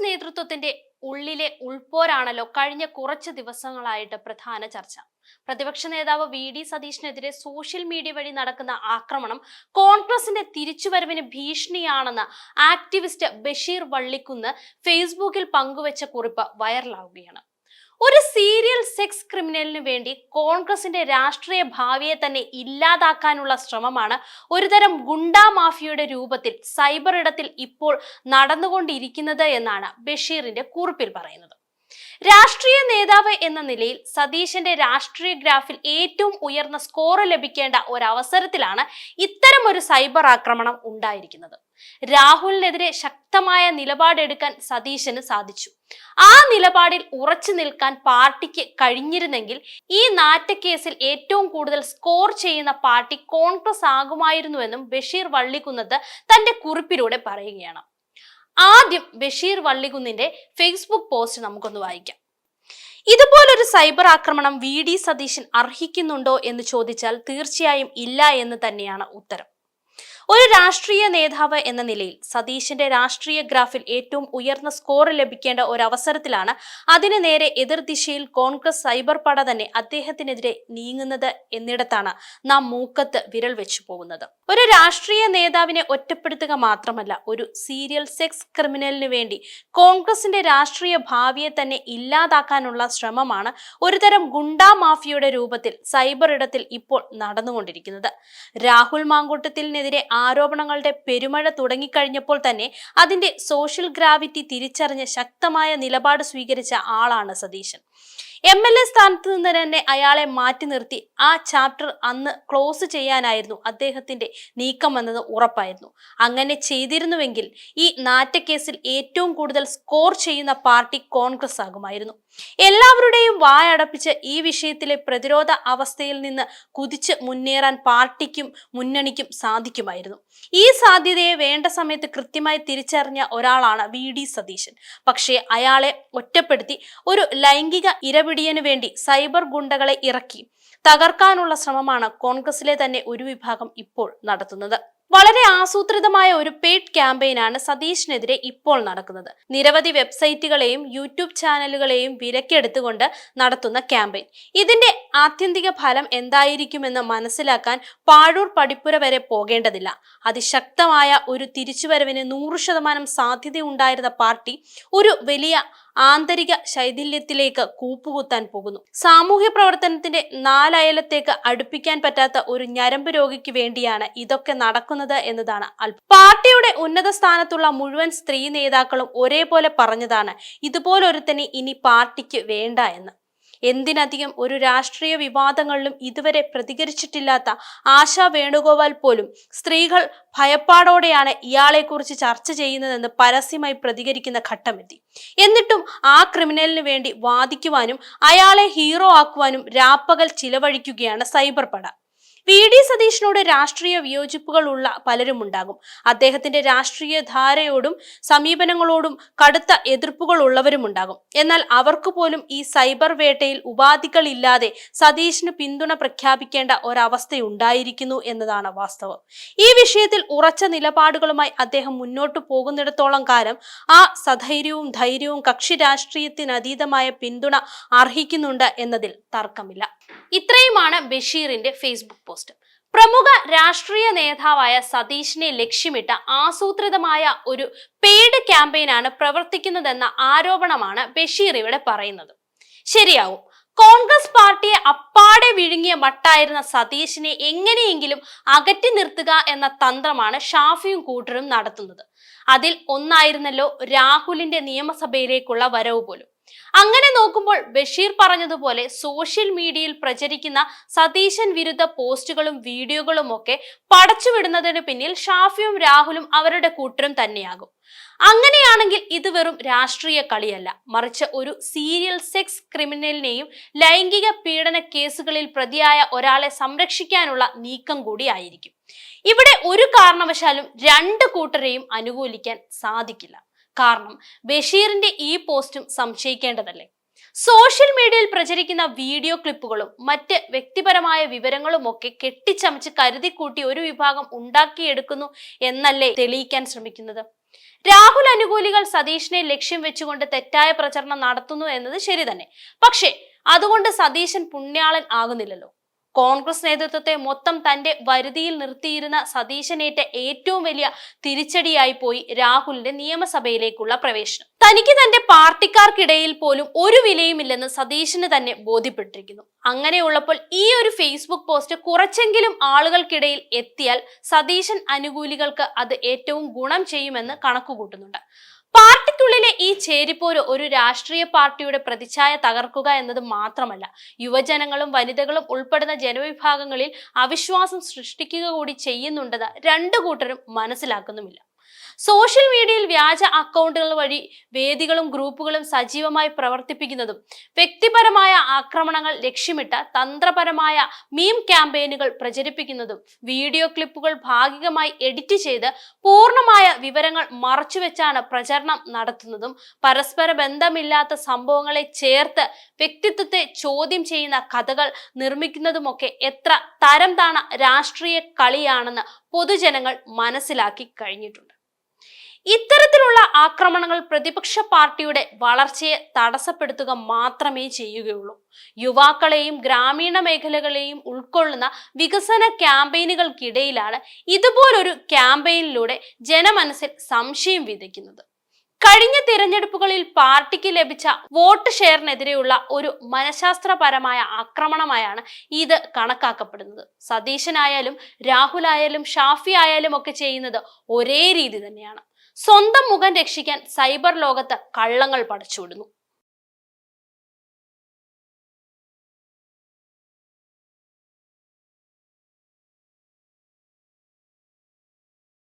നേതൃത്വത്തിന്റെ ഉള്ളിലെ ഉൾപോരാണല്ലോ കഴിഞ്ഞ കുറച്ച് ദിവസങ്ങളായിട്ട് പ്രധാന ചർച്ച. പ്രതിപക്ഷ നേതാവ് വി. ഡി. സതീഷിനെതിരെ സോഷ്യൽ മീഡിയ വഴി നടക്കുന്ന ആക്രമണം കോൺഗ്രസിന്റെ തിരിച്ചുവരവിന് ഭീഷണിയാണെന്ന് ആക്ടിവിസ്റ്റ് ബഷീർ വള്ളിക്കുന്ന് ഫേസ്ബുക്കിൽ പങ്കുവച്ച കുറിപ്പ് വൈറലാവുകയാണ്. ഒരു സീരിയൽ സെക്സ് ക്രിമിനലിന് വേണ്ടി കോൺഗ്രസിന്റെ രാഷ്ട്രീയ ഭാവിയെ തന്നെ ഇല്ലാതാക്കാനുള്ള ശ്രമമാണ് ഒരുതരം ഗുണ്ടാ മാഫിയയുടെ രൂപത്തിൽ സൈബർ ഇടത്തിൽ ഇപ്പോൾ നടന്നുകൊണ്ടിരിക്കുന്നത് എന്നാണ് ബഷീറിന്റെ കുറിപ്പിൽ പറയുന്നത്. രാഷ്ട്രീയ നേതാവ് എന്ന നിലയിൽ സതീശന്റെ രാഷ്ട്രീയ ഗ്രാഫിൽ ഏറ്റവും ഉയർന്ന സ്കോർ ലഭിക്കേണ്ട ഒരവസരത്തിലാണ് ഇത്തരം ഒരു സൈബർ ആക്രമണം ഉണ്ടായിരിക്കുന്നത്. രാഹുലിനെതിരെ ശക്തമായ നിലപാടെടുക്കാൻ സതീശന് സാധിച്ചു. ആ നിലപാടിൽ ഉറച്ചു നിൽക്കാൻ പാർട്ടിക്ക് കഴിഞ്ഞിരുന്നെങ്കിൽ ഈ നാറ്റക്കേസിൽ ഏറ്റവും കൂടുതൽ സ്കോർ ചെയ്യുന്ന പാർട്ടി കോൺഗ്രസ് ആകുമായിരുന്നുവെന്നും ബഷീർ വള്ളിക്കുന്നത് തന്റെ കുറിപ്പിലൂടെ പറയുകയാണ്. ആദ്യം ബഷീർ വള്ളികുന്നിന്റെ ഫേസ്ബുക്ക് പോസ്റ്റ് നമുക്കൊന്ന് വായിക്കാം. ഇതുപോലൊരു സൈബർ ആക്രമണം വി ഡി സതീശൻ അർഹിക്കുന്നുണ്ടോ എന്ന് ചോദിച്ചാൽ തീർച്ചയായും ഇല്ല എന്ന് തന്നെയാണ് ഉത്തരം. ഒരു രാഷ്ട്രീയ നേതാവ് എന്ന നിലയിൽ സതീശന്റെ രാഷ്ട്രീയ ഗ്രാഫിൽ ഏറ്റവും ഉയർന്ന സ്കോർ ലഭിക്കേണ്ട ഒരു അവസരത്തിലാണ് അതിനു നേരെ എതിർദിശയിൽ കോൺഗ്രസ് സൈബർ പട തന്നെ അദ്ദേഹത്തിനെതിരെ നീങ്ങുന്നത് എന്നിടത്താണ് നാം മൂക്കത്ത് വിരൽ വെച്ചു പോകുന്നത്. ഒരു രാഷ്ട്രീയ നേതാവിനെ ഒറ്റപ്പെടുത്തുക മാത്രമല്ല ഒരു സീരിയൽ സെക്സ് ക്രിമിനലിന് വേണ്ടി കോൺഗ്രസിന്റെ രാഷ്ട്രീയ ഭാവിയെ തന്നെ ഇല്ലാതാക്കാനുള്ള ശ്രമമാണ് ഒരുതരം ഗുണ്ടാ മാഫിയയുടെ രൂപത്തിൽ സൈബർ ഇടത്തിൽ ഇപ്പോൾ നടന്നുകൊണ്ടിരിക്കുന്നത്. രാഹുൽ മാങ്കൂട്ടത്തിനെതിരെ ആരോപണങ്ങളുടെ പെരുമഴ തുടങ്ങിക്കഴിഞ്ഞപ്പോൾ തന്നെ അതിന്റെ സോഷ്യൽ ഗ്രാവിറ്റി തിരിച്ചറിഞ്ഞ് ശക്തമായ നിലപാട് സ്വീകരിച്ച ആളാണ് സതീശൻ. എം എൽ എ സ്ഥാനത്ത് നിന്ന് തന്നെ അയാളെ മാറ്റി നിർത്തി. ആ ചാപ്റ്റർ അന്ന് ക്ലോസ് ചെയ്യാനായിരുന്നു അദ്ദേഹത്തിന്റെ നീക്കം എന്നത് ഉറപ്പായിരുന്നു. അങ്ങനെ ചെയ്തിരുന്നുവെങ്കിൽ ഈ നാറ്റക്കേസിൽ ഏറ്റവും കൂടുതൽ സ്കോർ ചെയ്യുന്ന പാർട്ടി കോൺഗ്രസ് ആകുമായിരുന്നു. എല്ലാവരുടെയും വായടപ്പിച്ച് ഈ വിഷയത്തിലെ പ്രതിരോധ അവസ്ഥയിൽ നിന്ന് കുതിച്ച് മുന്നേറാൻ പാർട്ടിക്കും മുന്നണിക്കും സാധിക്കുമായിരുന്നു. ഈ സാധ്യതയെ വേണ്ട സമയത്ത് കൃത്യമായി തിരിച്ചറിഞ്ഞ ഒരാളാണ് വി ഡി സതീശൻ. പക്ഷേ അയാളെ ഒറ്റപ്പെടുത്തി ഒരു ലൈംഗിക ഇരപിടിയന് വേണ്ടി സൈബർ ഗുണ്ടകളെ ഇറക്കി തകർക്കാനുള്ള ശ്രമമാണ് കോൺഗ്രസിലെ തന്നെ ഒരു വിഭാഗം ഇപ്പോൾ നടത്തുന്നത് വളരെ ആസൂത്രിതമായ ഒരു പെയ്ഡ് ക്യാമ്പയിനാണ് സതീഷിനെതിരെ ഇപ്പോൾ നടക്കുന്നത്. നിരവധി വെബ്സൈറ്റുകളെയും യൂട്യൂബ് ചാനലുകളെയും വിലക്കെടുത്തുകൊണ്ട് നടത്തുന്ന ക്യാമ്പയിൻ ഇതിന്റെ ആത്യന്തിക ഫലം എന്തായിരിക്കുമെന്ന് മനസ്സിലാക്കാൻ പാഴൂർ പടിപ്പുര വരെ പോകേണ്ടതില്ല. അതിശക്തമായ ഒരു തിരിച്ചുവരവിന് നൂറ് ശതമാനം സാധ്യതയുണ്ടായിരുന്ന പാർട്ടി ഒരു വലിയ ആന്തരിക ശൈഥില്യത്തിലേക്ക് കൂപ്പുകുത്താൻ പോകുന്നു. സാമൂഹ്യ പ്രവർത്തനത്തിന്റെ നാലയലത്തേക്ക് അടുപ്പിക്കാൻ പറ്റാത്ത ഒരു ഞരമ്പ് രോഗിക്ക് വേണ്ടിയാണ് ഇതൊക്കെ നടക്കുന്നത്. എന്നതാണ്. അല്പം പാർട്ടിയുടെ ഉന്നത സ്ഥാനത്തുള്ള മുഴുവൻ സ്ത്രീ നേതാക്കളും ഒരേപോലെ പറഞ്ഞതാണ് ഇതുപോലൊരുത്തനെ ഇനി പാർട്ടിക്ക് വേണ്ട എന്ന്. എന്തിനധികം ഒരു രാഷ്ട്രീയ വിവാദങ്ങളിലും ഇതുവരെ പ്രതികരിച്ചിട്ടില്ലാത്ത ആശാ വേണുഗോപാൽ പോലും സ്ത്രീകൾ ഭയപ്പാടോടെയാണ് ഇയാളെക്കുറിച്ച് ചർച്ച ചെയ്യുന്നതെന്ന് പരസ്യമായി പ്രതികരിക്കുന്ന ഘട്ടമെത്തി. എന്നിട്ടും ആ ക്രിമിനലിന് വേണ്ടി വാദിക്കുവാനും അയാളെ ഹീറോ ആക്കുവാനും രാപ്പകൽ ചിലവഴിക്കുകയാണ് സൈബർ പട. വി ഡി സതീഷിനോട് രാഷ്ട്രീയ വിയോജിപ്പുകളുള്ള പലരും ഉണ്ടാകും അദ്ദേഹത്തിന്റെ രാഷ്ട്രീയ ധാരയോടും സമീപനങ്ങളോടും കടുത്ത എതിർപ്പുകൾ ഉള്ളവരും ഉണ്ടാകും എന്നാൽ അവർക്ക് പോലും ഈ സൈബർ വേട്ടയിൽ ഉപാധികളില്ലാതെ സതീഷിന് പിന്തുണ പ്രഖ്യാപിക്കേണ്ട ഒരവസ്ഥയുണ്ടായിരിക്കുന്നു എന്നതാണ് വാസ്തവം. ഈ വിഷയത്തിൽ ഉറച്ച നിലപാടുകളുമായി അദ്ദേഹം മുന്നോട്ടു പോകുന്നിടത്തോളം കാലം ആ സധൈര്യവും ധൈര്യവും കക്ഷി രാഷ്ട്രീയത്തിനതീതമായ പിന്തുണ അർഹിക്കുന്നുണ്ട് എന്നതിൽ തർക്കമില്ല. ഇത്രയുമാണ് ബഷീറിന്റെ ഫേസ്ബുക്ക് പോസ്റ്റ്. പ്രമുഖ രാഷ്ട്രീയ നേതാവായ സതീഷിനെ ലക്ഷ്യമിട്ട ആസൂത്രിതമായ ഒരു പെയ്ഡ് ക്യാമ്പയിനാണ് പ്രവർത്തിക്കുന്നതെന്ന ആരോപണമാണ് ബഷീർ ഇവിടെ പറയുന്നത്. ശരിയാവും. കോൺഗ്രസ് പാർട്ടിയെ അപ്പാടെ വിഴുങ്ങിയ മട്ടായിരുന്ന സതീഷിനെ എങ്ങനെയെങ്കിലും അകറ്റി നിർത്തുക എന്ന തന്ത്രമാണ് ഷാഫിയും കൂട്ടരും നടത്തുന്നത്. അതിൽ ഒന്നായിരുന്നല്ലോ രാഹുലിന്റെ നിയമസഭയിലേക്കുള്ള വരവ് പോലും. അങ്ങനെ നോക്കുമ്പോൾ ബഷീർ പറഞ്ഞതുപോലെ സോഷ്യൽ മീഡിയയിൽ പ്രചരിക്കുന്ന സതീശൻ വിരുദ്ധ പോസ്റ്റുകളും വീഡിയോകളും ഒക്കെ പടച്ചുവിടുന്നതിന് പിന്നിൽ ഷാഫിയും രാഹുലും അവരുടെ കൂട്ടരും തന്നെയാകും. അങ്ങനെയാണെങ്കിൽ ഇത് വെറും രാഷ്ട്രീയ കളിയല്ല. മറിച്ച് ഒരു സീരിയൽ സെക്സ് ക്രിമിനലിനെയും ലൈംഗിക പീഡന കേസുകളിൽ പ്രതിയായ ഒരാളെ സംരക്ഷിക്കാനുള്ള നീക്കം കൂടിയായിരിക്കും ഇവിടെ ഒരു കാരണവശാലും രണ്ട് കൂട്ടരെയും അനുകൂലിക്കാൻ സാധിക്കില്ല. കാരണം ബഷീറിന്റെ ഈ പോസ്റ്റും സംശയിക്കേണ്ടതല്ലേ? സോഷ്യൽ മീഡിയയിൽ പ്രചരിക്കുന്ന വീഡിയോ ക്ലിപ്പുകളും മറ്റ് വ്യക്തിപരമായ വിവരങ്ങളും ഒക്കെ കെട്ടിച്ചമച്ച് കരുതിക്കൂട്ടി ഒരു വിഭാഗം ഉണ്ടാക്കിയെടുക്കുന്നു എന്നല്ലേ തെളിയിക്കാൻ ശ്രമിക്കുന്നത്? രാഹുൽ അനുകൂലികൾ സതീഷിനെ ലക്ഷ്യം വെച്ചുകൊണ്ട് തെറ്റായ പ്രചരണം നടത്തുന്നു എന്നത് ശരി തന്നെ. പക്ഷേ അതുകൊണ്ട് സതീശൻ പുണ്യാളൻ ആകുന്നില്ലല്ലോ. കോൺഗ്രസ് നേതൃത്വത്തെ മൊത്തം തന്റെ വരുതിയിൽ നിർത്തിയിരുന്ന സതീശനേറ്റ ഏറ്റവും വലിയ തിരിച്ചടിയായി പോയി രാഹുലിന്റെ നിയമസഭയിലേക്കുള്ള പ്രവേശനം. തനിക്ക് തന്റെ പാർട്ടിക്കാർക്കിടയിൽ പോലും ഒരു വിലയുമില്ലെന്ന് സതീശന് തന്നെ ബോധ്യപ്പെട്ടിരിക്കുന്നു. അങ്ങനെയുള്ളപ്പോൾ ഈ ഒരു ഫേസ്ബുക്ക് പോസ്റ്റ് കുറച്ചെങ്കിലും ആളുകൾക്കിടയിൽ എത്തിയാൽ സതീശൻ അനുകൂലികൾക്ക് അത് ഏറ്റവും ഗുണം ചെയ്യുമെന്ന് കണക്കുകൂട്ടുന്നുണ്ട്. പാർട്ടിക്കുള്ളിലെ ഈ ചേരിപ്പോര് ഒരു രാഷ്ട്രീയ പാർട്ടിയുടെ പ്രതിച്ഛായ തകർക്കുക എന്നത് മാത്രമല്ല. യുവജനങ്ങളും വനിതകളും ഉൾപ്പെടുന്ന ജനവിഭാഗങ്ങളിൽ അവിശ്വാസം സൃഷ്ടിക്കുക കൂടി ചെയ്യുന്നുണ്ടെന്ന് രണ്ടു കൂട്ടരും മനസ്സിലാക്കുന്നുമില്ല. സോഷ്യൽ മീഡിയയിൽ വ്യാജ അക്കൗണ്ടുകൾ വഴി വേദികളും ഗ്രൂപ്പുകളും സജീവമായി പ്രവർത്തിപ്പിക്കുന്നതും വ്യക്തിപരമായ ആക്രമണങ്ങൾ ലക്ഷ്യമിട്ട തന്ത്രപരമായ മീം ക്യാമ്പയിനുകൾ പ്രചരിപ്പിക്കുന്നതും വീഡിയോ ക്ലിപ്പുകൾ ഭാഗികമായി എഡിറ്റ് ചെയ്ത് പൂർണമായ വിവരങ്ങൾ മറച്ചുവെച്ചാണ് പ്രചരണം നടത്തുന്നതും പരസ്പര ബന്ധമില്ലാത്ത സംഭവങ്ങളെ ചേർത്ത് വ്യക്തിത്വത്തെ ചോദ്യം ചെയ്യുന്ന കഥകൾ നിർമ്മിക്കുന്നതുമൊക്കെ എത്ര തരം താണ രാഷ്ട്രീയ കളിയാണെന്ന് പൊതുജനങ്ങൾ മനസ്സിലാക്കി കഴിഞ്ഞിട്ടുണ്ട്. ഇത്തരത്തിലുള്ള ആക്രമണങ്ങൾ പ്രതിപക്ഷ പാർട്ടിയുടെ വളർച്ചയെ തടസ്സപ്പെടുത്തുക മാത്രമേ ചെയ്യുകയുള്ളൂ. യുവാക്കളെയും ഗ്രാമീണ മേഖലകളെയും ഉൾക്കൊള്ളുന്ന വികസന ക്യാമ്പയിനുകൾക്കിടയിലാണ് ഇതുപോലൊരു ക്യാമ്പയിനിലൂടെ ജനമനസ്സിൽ സംശയം വിതയ്ക്കുന്നത്. കഴിഞ്ഞ തിരഞ്ഞെടുപ്പുകളിൽ പാർട്ടിക്ക് ലഭിച്ച വോട്ട് ഷെയറിനെതിരെയുള്ള ഒരു മനഃശാസ്ത്രപരമായ ആക്രമണമായാണ് ഇത് കണക്കാക്കപ്പെടുന്നത്. സതീശനായാലും രാഹുലായാലും ഷാഫി ആയാലും ഒക്കെ ചെയ്യുന്നത് ഒരേ രീതി തന്നെയാണ്. സ്വന്തം മുഖം രക്ഷിക്കാൻ സൈബർ ലോകത്ത് കള്ളങ്ങൾ പടച്ചുവിടുന്നു